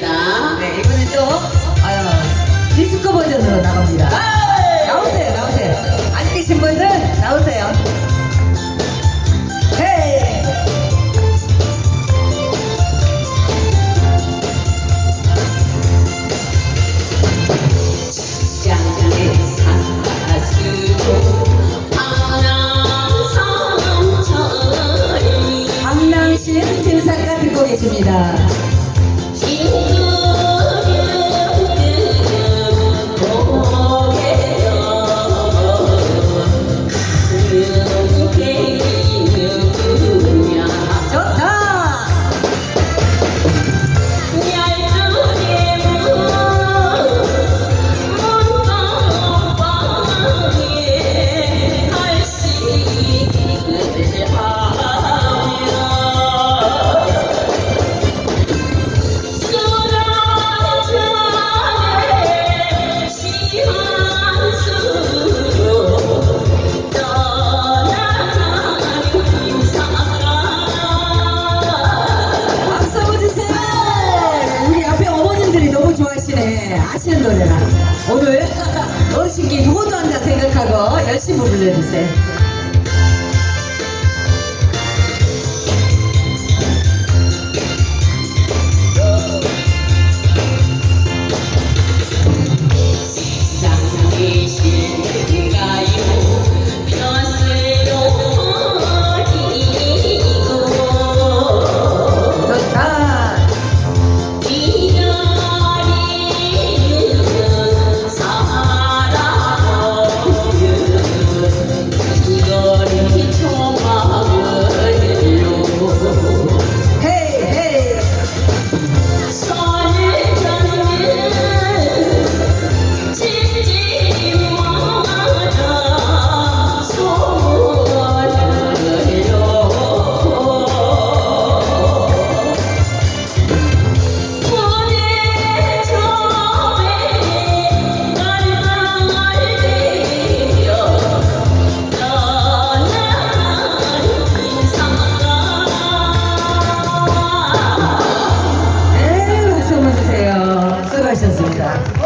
나갑니다. 네, 이번엔 좀 어, 아, 디스코 버전으로 나갑니다. 아, 나오세요, 나오세요. 안 계신 분들 나오세요. 강남시의 흥신사가 듣고 계십니다. 좋아하시네. 아시는 노래라. 오늘 어르신께 효도 한다 생각하고 열심히 불러주세요. Graças,